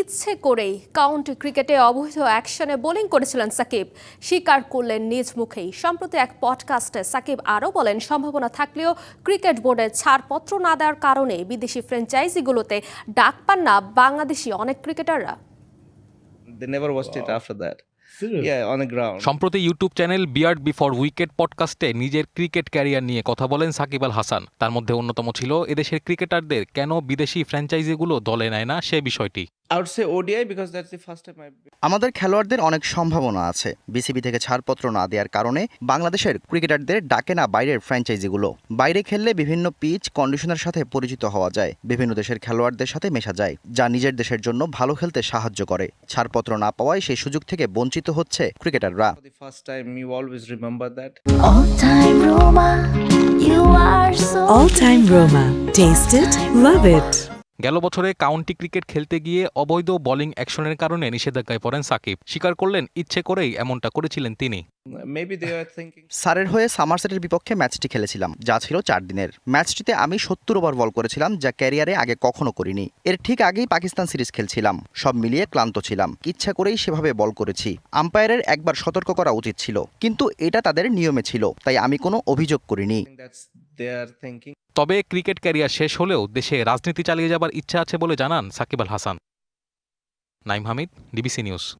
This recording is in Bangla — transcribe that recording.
ইচ্ছে করেই কাউন্টি ক্রিকেটে অবৈধ অ্যাকশনে বোলিং করেছিলেন সাকিব। স্বীকার করলেন নিজ মুখেই। সম্প্রতি এক পডকাস্টে সাকিব আরও বলেন সম্ভাবনা থাকলেও ক্রিকেট বোর্ডের ছাড়পত্র না দেওয়ার কারণে বিদেশি ফ্র্যাঞ্চাইজিগুলোতে ডাক পান না বাংলাদেশি অনেক ক্রিকেটাররা। They never watched it after that. Yeah, on the ground. সম্প্রতি YouTube channel beard before wicket পডকাস্টে নিজের ক্রিকেট ক্যারিয়ার নিয়ে কথা বলেন সাকিব আল হাসান। তার মধ্যে অন্যতম ছিল এদেশের ক্রিকেটারদের কেন বিদেশি ফ্র্যাঞ্চাইজিগুলো দলে নেয় না সে বিষয়টি। I would say ODI because that's the first time I've been. আমাদের খেলোয়াড়দের অনেক সম্ভাবনা আছে বিসিবি থেকে ছাড়পত্র না দেওয়ার কারণে বাংলাদেশের ক্রিকেটারদের ডাকে না বাইরের ফ্র্যাঞ্চাইজিগুলো বাইরে খেললে বিভিন্ন পিচ কন্ডিশনের সাথে পরিচিত হওয়া যায় বিভিন্ন দেশের খেলোয়াড়দের সাথে মেশা যায় যা নিজের দেশের জন্য ভালো খেলতে সাহায্য করে ছাড়পত্র না পাওয়ায় সেই সুযোগ থেকে বঞ্চিত হচ্ছে ক্রিকেটাররা. All time Roma, you All Time Roma. Taste it, love it. গেল বছরে কাউন্টি ক্রিকেট খেলতে গিয়ে অবৈধ বোলিং অ্যাকশনের কারণে নিষেধাজ্ঞায় পড়েন সাকিব। স্বীকার করলেন ইচ্ছে করেই এমনটা করেছিলেন তিনি. সারের হয়ে সামারসেটের বিপক্ষে ম্যাচটি খেলেছিলাম যা ছিল চার দিনের। ম্যাচটিতে আমি সত্তর ওভার বল করেছিলাম যা ক্যারিয়ারে আগে কখনো করিনি। এর ঠিক আগেই পাকিস্তান সিরিজ খেলছিলাম সব মিলিয়ে ক্লান্ত ছিলাম। ইচ্ছা করেই সেভাবে বল করেছি। আম্পায়ারের একবার সতর্ক করা উচিত ছিল কিন্তু এটা তাদের নিয়মে ছিল তাই আমি কোনো অভিযোগ করিনি। তবে ক্রিকেট ক্যারিয়ার শেষ হলেও দেশে রাজনীতি চালিয়ে যাবার ইচ্ছা আছে বলে জানান Shakib Al Hasan. Naim Hamid DBC news.